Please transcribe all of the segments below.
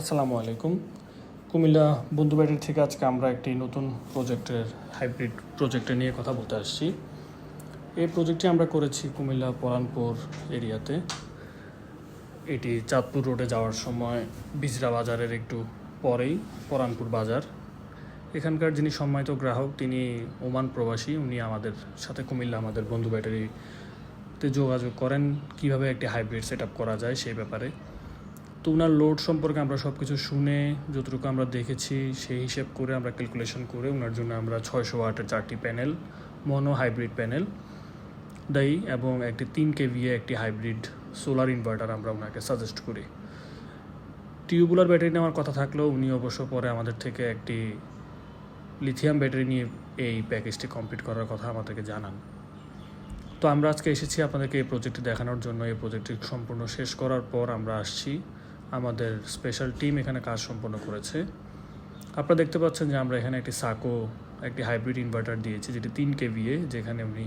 আসসালামু আলাইকুম। কুমিল্লা বন্ধু ব্যাটারি থেকে আজকে আমরা একটি নতুন প্রজেক্টের, হাইব্রিড প্রজেক্টে নিয়ে কথা বলতে আসছি। এই প্রজেক্টটি আমরা করেছি কুমিল্লা পরানপুর এরিয়াতে। এটি চাঁদপুর রোডে যাওয়ার সময় বিজরা বাজারের একটু পরেই, পরানপুর বাজার। এখানকার যিনি সম্মানিত গ্রাহক, তিনি ওমান প্রবাসী, উনি আমাদের সাথে কুমিল্লা আমাদের বন্ধু ব্যাটারিতে যোগাযোগ করেন কীভাবে একটি হাইব্রিড সেট করা যায় সেই ব্যাপারে। তো ওনার লোড সম্পর্কে আমরা সব কিছু শুনে যতটুকু আমরা দেখেছি, সেই হিসেব করে আমরা ক্যালকুলেশন করে ওনার জন্য আমরা ছয়শো ওয়াটের চারটি প্যানেল মনো হাইব্রিড প্যানেল দেই এবং একটি তিন কেভিএ একটি হাইব্রিড সোলার ইনভার্টার আমরা ওনাকে সাজেস্ট করি। টিউবুলার ব্যাটারি নেওয়ার কথা থাকলেও উনি অবশ্য পরে আমাদের থেকে একটি লিথিয়াম ব্যাটারি নিয়ে এই প্যাকেজটি কমপ্লিট করার কথা আমাদেরকে জানান। তো আমরা আজকে এসেছি আপনাদেরকে এই প্রজেক্টটি দেখানোর জন্য। এই প্রজেক্টটি সম্পূর্ণ শেষ করার পর আমরা আসছি। আমাদের স্পেশাল টিম এখানে কাজ সম্পন্ন করেছে। আপনারা দেখতে পাচ্ছেন যে আমরা এখানে একটি সাকো, একটি হাইব্রিড ইনভার্টার দিয়েছি, যেটি তিন কেভিএ যেখানে উনি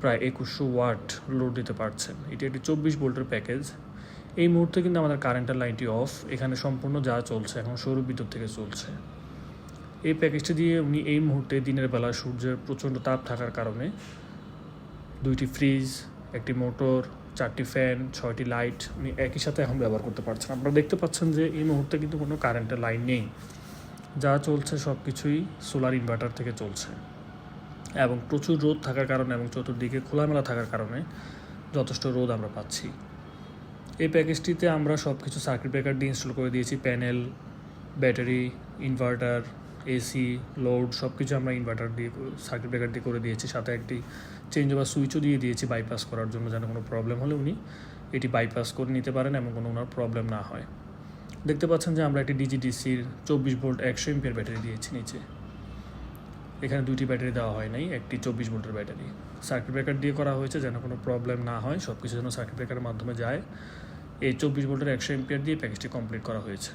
প্রায় একুশশো ওয়াট লোড দিতে পারছেন। এটি একটি চব্বিশ ভোল্টের প্যাকেজ এই মুহূর্তে কিন্তু আমাদের কারেন্টের লাইনটি অফ এখানে সম্পূর্ণ যা চলছে, এখন সৌর বিদ্যুৎ থেকে চলছে। এই প্যাকেজটি দিয়ে উনি এই মুহূর্তে দিনের বেলা সূর্যের প্রচণ্ড তাপ থাকার কারণে দুইটি ফ্রিজ একটি মোটর চারটি ফ্যান ছয়টি লাইট উনি একই সাথে এখন ব্যবহার করতে পারছেন। আপনারা দেখতে পাচ্ছেন যে এই মুহূর্তে কিন্তু কোনো কারেন্টের লাইন নেই। যা চলছে সব কিছুই সোলার ইনভার্টার থেকে চলছে। এবং প্রচুর রোদ থাকার কারণে এবং চতুর্দিকে খোলামেলা থাকার কারণে যথেষ্ট রোদ আমরা পাচ্ছি। এই প্যাকেজটিতে আমরা সব কিছু সার্কিট ব্রেকার দিয়ে ইনস্টল করে দিয়েছি। Panel battery inverter AC load সব কিছু আমরা ইনভার্টার দিয়ে সার্কিট ব্রেকার দিয়ে করে দিয়েছি। সাথে একটি চেঞ্জ ওভার সুইচও দিয়ে দিয়েছি বাইপাস করার জন্য যেন কোনো প্রবলেম হলে উনি এটি বাইপাস করে নিতে পারেন এবং কোনো ওনার প্রবলেম না হয়। দেখতে পাচ্ছেন যে আমরা একটি ডিজিডিসির চব্বিশ ভোল্ট একশো এমপিয়ার ব্যাটারি দিয়েছি নিচে। এখানে দুইটি ব্যাটারি দেওয়া হয় নাই, একটি চব্বিশ ভোল্টের ব্যাটারি। সার্কিট ব্রেকার দিয়ে করা হয়েছে যেন কোনো প্রবলেম না হয় সব কিছু যেন সার্কিট ব্রেকারের মাধ্যমে যায়। এই চব্বিশ ভোল্টের একশো এমপিয়ার দিয়ে প্যাকেজটি কমপ্লিট করা হয়েছে।